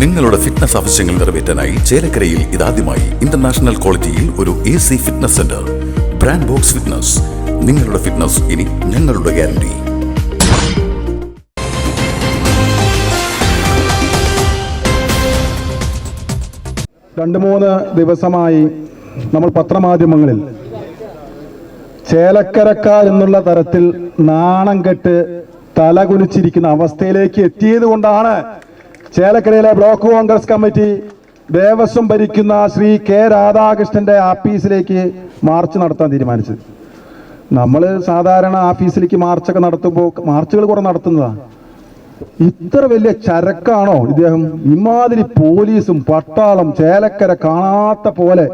നിങ്ങളുടെ ഫിറ്റ്നസ് ആവശ്യങ്ങൾ നിറവേറ്റാനായി ചേലക്കരയിൽ ഇതാദ്യമായി ഇന്റർനാഷണൽ ക്വാളിറ്റിയിൽ ഒരു A C fitness centre brand box fitness നിങ്ങളുടെ ഫിറ്റ്നസ് ഇനി ഞങ്ങളുടെ ഗ്യാരണ്ടി രണ്ട് മൂന്ന് ദിവസമായി നമ്മൾ പത്രമാധ്യമങ്ങളിൽ ചേലക്കരക്കാർ എന്നുള്ള തരത്തിൽ നാണം കെട്ട് തലകുലിച്ചിരിക്കുന്ന അവസ്ഥയിലേക്ക് എത്തിയത് കൊണ്ടാണ് ചേലക്കരയിലെ ബ്ലോക്ക് കോൺഗ്രസ് കമ്മിറ്റി ദേവസ്വം ഭരിക്കുന്ന ശ്രീ കെ രാധാകൃഷ്ണന്റെ ആഫീസിലേക്ക് മാർച്ച് നടത്താൻ തീരുമാനിച്ചത്. നമ്മൾ സാധാരണ ആഫീസിലേക്ക് മാർച്ചൊക്കെ നടത്തുമ്പോൾ മാർച്ചുകൾ കുറെ നടത്തുന്നതാ. ഇത്ര വലിയ ചരക്കാണോ ഇദ്ദേഹം? ഇമാതിരി പോലീസും പട്ടാളം ചേലക്കര കാണാത്ത പോലെ.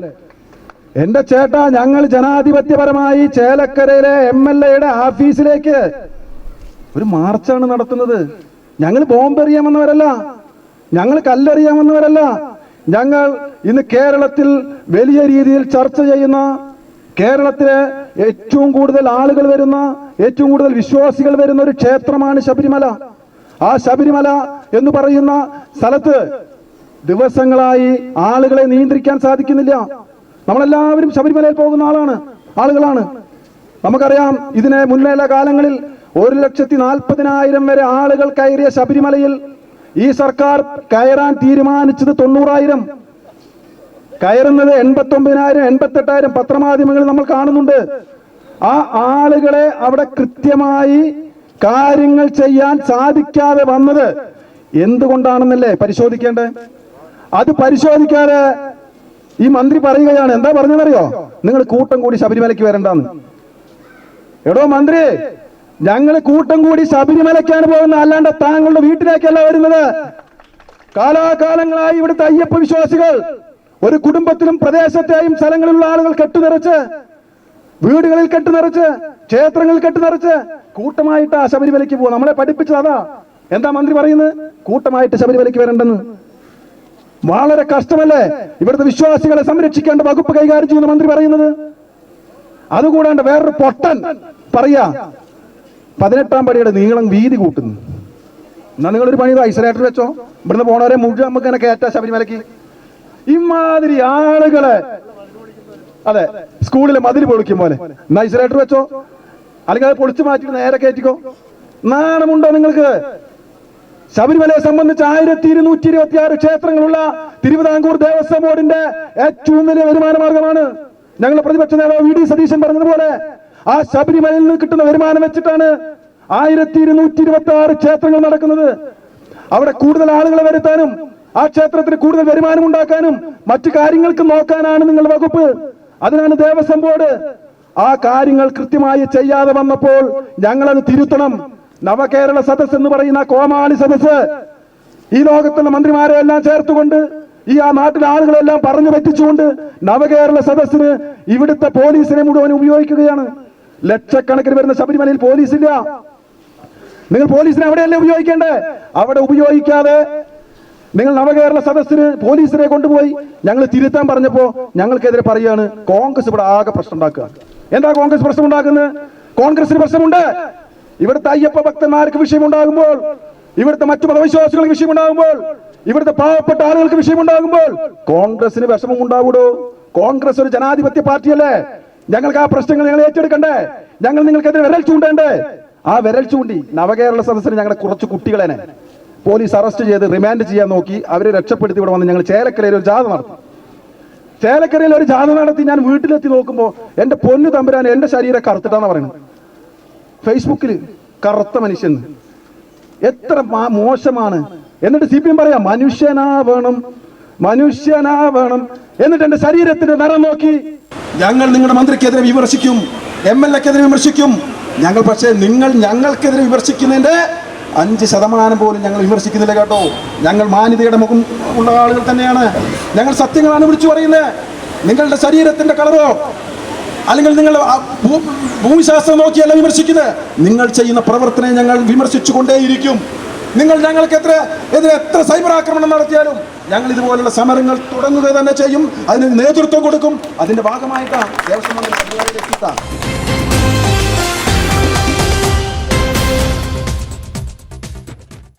എന്റെ ചേട്ടാ ഞങ്ങൾ ജനാധിപത്യപരമായി ചേലക്കരയിലെ എം എൽ എയുടെ ആഫീസിലേക്ക്. ഒരു മാർച്ചാണ് നടത്തുന്നത്. ഞങ്ങൾ ബോംബെറിയാൻ വന്നവരല്ല ഞങ്ങൾ കല്ലെറിയാമെന്നവരല്ല. ഞങ്ങൾ ഇന്ന് കേരളത്തിൽ വലിയ രീതിയിൽ ചർച്ച ചെയ്യുന്ന കേരളത്തിലെ ഏറ്റവും കൂടുതൽ ആളുകൾ വരുന്ന ഏറ്റവും കൂടുതൽ വിശ്വാസികൾ വരുന്ന ഒരു ക്ഷേത്രമാണ് ശബരിമല. ആ ശബരിമല എന്ന് പറയുന്ന സ്ഥലത്ത് ദിവസങ്ങളായി ആളുകളെ നിയന്ത്രിക്കാൻ സാധിക്കുന്നില്ല. നമ്മളെല്ലാവരും ശബരിമലയിൽ പോകുന്ന ആളാണ് ആളുകളാണ്. നമുക്കറിയാം ഇതിനെ മുന്നേല കാലങ്ങളിൽ ഒരു ലക്ഷത്തി നാൽപ്പതിനായിരം വരെ ആളുകൾ കയറിയ ശബരിമലയിൽ ഈ സർക്കാർ കയറാൻ തീരുമാനിച്ചത് തൊണ്ണൂറായിരം. കയറുന്നത് എൺപത്തി ഒമ്പതിനായിരം എൺപത്തെട്ടായിരം പത്രമാധ്യമങ്ങളിൽ നമ്മൾ കാണുന്നുണ്ട്. ആ ആളുകളെ അവിടെ കൃത്യമായി കാര്യങ്ങൾ ചെയ്യാൻ സാധിക്കാതെ വന്നത് എന്തുകൊണ്ടാണെന്നല്ലേ പരിശോധിക്കേണ്ടത്? അത് പരിശോധിക്കാതെ ഈ മന്ത്രി പറയുകയാണ്. എന്താ പറഞ്ഞതെന്നറിയോ? നിങ്ങൾ കൂട്ടം കൂടി ശബരിമലയ്ക്ക് വരണ്ടെന്ന്. എടോ മന്ത്രി ഞങ്ങൾ കൂട്ടം കൂടി ശബരിമലയ്ക്കാണ് പോകുന്നത്. അല്ലാണ്ട് താങ്കളുടെ വീട്ടിലേക്കല്ല വരുന്നത്. കാലാകാലങ്ങളായി ഇവിടുത്തെ അയ്യപ്പ വിശ്വാസികൾ ഒരു കുടുംബത്തിലും പ്രദേശത്തെയും സ്ഥലങ്ങളിലുള്ള ആളുകൾ കെട്ടുനിറച്ച് വീടുകളിൽ കെട്ടുനിറച്ച് ക്ഷേത്രങ്ങളിൽ കെട്ടുനിറച്ച് കൂട്ടമായിട്ട് ആ ശബരിമലയ്ക്ക് പോകും നമ്മളെ പഠിപ്പിച്ചത് അതാ. എന്താ മന്ത്രി പറയുന്നത്? കൂട്ടമായിട്ട് ശബരിമലയ്ക്ക് വരണ്ടെന്ന്. വളരെ കഷ്ടമല്ലേ? ഇവിടുത്തെ വിശ്വാസികളെ സംരക്ഷിക്കേണ്ട വകുപ്പ് കൈകാര്യം ചെയ്യുന്ന മന്ത്രി പറയുന്നത്. അതുകൂടാണ്ട് വേറൊരു പൊട്ടൻ പറയാ. പതിനെട്ടാം പടിയുടെ നീളം വീതി കൂട്ടുന്നു. എന്നാ നിങ്ങളൊരു പണി ഐസൊലേറ്റർ വെച്ചോ. ഇവിടുന്ന് പോണവരെ മുഴുവൻ നമുക്ക് തന്നെ കയറ്റാ ശബരിമലയ്ക്ക്. ഇമാതിരി ആളുകളെ. അതെ സ്കൂളിലെ മതിൽ പൊളിക്കും പോലെ. എന്നാ ഐസൊലേറ്റർ വെച്ചോ. അല്ലെങ്കിൽ അത് പൊളിച്ചു മാറ്റിട്ട് നേരെ കയറ്റിക്കോ. നാണമുണ്ടോ നിങ്ങൾക്ക്? ശബരിമലയെ സംബന്ധിച്ച് ആയിരത്തി ഇരുന്നൂറ്റി ഇരുപത്തി ആറ് ക്ഷേത്രങ്ങളുള്ള തിരുവിതാംകൂർ ദേവസ്വം ബോർഡിന്റെ ഏറ്റവും വലിയ വരുമാന മാർഗമാണ് ഞങ്ങളുടെ പ്രതിപക്ഷ നേതാവ് വി ഡി സതീശൻ പറഞ്ഞതുപോലെ ആ ശബരിമലയിൽ നിന്ന് കിട്ടുന്ന വരുമാനം വെച്ചിട്ടാണ് ആയിരത്തി ഇരുന്നൂറ്റി ഇരുപത്തി ആറ് ക്ഷേത്രങ്ങൾ നടക്കുന്നത്. അവിടെ കൂടുതൽ ആളുകളെ വരുത്താനും ആ ക്ഷേത്രത്തിന് കൂടുതൽ വരുമാനം ഉണ്ടാക്കാനും മറ്റു കാര്യങ്ങൾക്ക് നോക്കാനാണ് നിങ്ങളുടെ വകുപ്പ്. അതിനാണ് ദേവസ്വം ബോർഡ്. ആ കാര്യങ്ങൾ കൃത്യമായി ചെയ്യാതെ വന്നപ്പോൾ ഞങ്ങളത് തിരുത്തണം. നവകേരള സദസ് എന്ന് പറയുന്ന കോമാളി സദസ് ഈ ലോകത്തുള്ള മന്ത്രിമാരെ എല്ലാം ചേർത്തുകൊണ്ട് ഈ ആ നാട്ടിലെ ആളുകളെല്ലാം പറഞ്ഞു പറ്റിച്ചുകൊണ്ട് നവകേരള സദസ്സിന് ഇവിടുത്തെ പോലീസിനെ മുഴുവൻ ഉപയോഗിക്കുകയാണ്. ലക്ഷക്കണക്കിന് വരുന്ന ശബരിമലയിൽ പോലീസില്ല. നിങ്ങൾ പോലീസിനെ അവിടെയല്ലേ ഉപയോഗിക്കേണ്ടേ അവിടെ ഉപയോഗിക്കാതെ നിങ്ങൾ നവകേരള സദസ്സിന് പോലീസിനെ കൊണ്ടുപോയി ഞങ്ങൾ തിരുത്താൻ പറഞ്ഞപ്പോ ഞങ്ങൾക്കെതിരെ പറയാണ് കോൺഗ്രസ് ഇവിടെ ആകെ പ്രശ്നം ഉണ്ടാക്കുക എന്താ കോൺഗ്രസ് പ്രശ്നം ഉണ്ടാക്കുന്നത് കോൺഗ്രസിന് പ്രശ്നമുണ്ട്. ഇവിടുത്തെ അയ്യപ്പ ഭക്തന്മാർക്ക് വിഷയമുണ്ടാകുമ്പോൾ ഇവിടുത്തെ മറ്റു മതവിശ്വാസികൾക്ക് വിഷയമുണ്ടാകുമ്പോൾ ഇവിടുത്തെ പാവപ്പെട്ട ആളുകൾക്ക് വിഷയമുണ്ടാകുമ്പോൾ കോൺഗ്രസിന് വിഷമം ഉണ്ടാകൂടോ കോൺഗ്രസ് ഒരു ജനാധിപത്യ പാർട്ടിയല്ലേ? ഞങ്ങൾക്ക് ആ പ്രശ്നങ്ങൾ ഞങ്ങൾ ഏറ്റെടുക്കണ്ടേ? ഞങ്ങൾ നിങ്ങൾക്കെതിരെ വിരൽ ചൂണ്ടേണ്ടേ? ആ വിരൽ ചൂണ്ടി നവകേരള സദസ്സിന് ഞങ്ങളുടെ കുറച്ച് കുട്ടികളെ പോലീസ് അറസ്റ്റ് ചെയ്ത് റിമാൻഡ് ചെയ്യാൻ നോക്കി. അവരെ രക്ഷപ്പെടുത്തി ഇവിടെ വന്ന് ഞങ്ങൾ ചേലക്കരയിൽ ഒരു ജാഥ നടത്തി. ചേലക്കരയിൽ ഒരു ജാഥ നടത്തി ഞാൻ വീട്ടിലെത്തി നോക്കുമ്പോൾ എന്റെ പൊന്നു തമ്പുരാൻ എന്റെ ശരീരം കറുത്തിട്ടാന്ന് പറയുന്നത് ഫേസ്ബുക്കിൽ കറുത്ത മനുഷ്യൻ. എത്ര മോശമാണ്. എന്നിട്ട് സി പി എം പറയാം മനുഷ്യനാവണം മനുഷ്യനാവണം എന്നിട്ട് എന്റെ ശരീരത്തിന്റെ നിറം നോക്കി. ഞങ്ങൾ നിങ്ങളുടെ മന്ത്രിക്കെതിരെ വിമർശിക്കും എം എൽ എക്കെതിരെ വിമർശിക്കും. ഞങ്ങൾ പക്ഷേ നിങ്ങൾ ഞങ്ങൾക്കെതിരെ വിമർശിക്കുന്നതിന്റെ അഞ്ച് ശതമാനം പോലും ഞങ്ങൾ വിമർശിക്കുന്നില്ല കേട്ടോ. ഞങ്ങൾ മാന്യതയുടെ മുഖം ഉള്ള ആളുകൾ തന്നെയാണ്. ഞങ്ങൾ സത്യങ്ങളാണ് വിളിച്ചു പറയുന്നത്. നിങ്ങളുടെ ശരീരത്തിന്റെ കളറോ അല്ലെങ്കിൽ നിങ്ങൾ ഭൂമിശാസ്ത്രം നോക്കിയല്ല വിമർശിക്കുന്നത്. നിങ്ങൾ ചെയ്യുന്ന പ്രവർത്തനം ഞങ്ങൾ വിമർശിച്ചു കൊണ്ടേയിരിക്കും നിങ്ങൾ ഞങ്ങൾക്ക് എത്ര എതിരെ എത്ര സൈബർ ആക്രമണം നടത്തിയാലും ഞങ്ങൾ ഇതുപോലുള്ള സമരങ്ങൾ തുടങ്ങുക തന്നെ ചെയ്യും. അതിന് നേതൃത്വം കൊടുക്കും. അതിന്റെ ഭാഗമായിട്ടാണ് ദേവസ്വം മന്ത്രി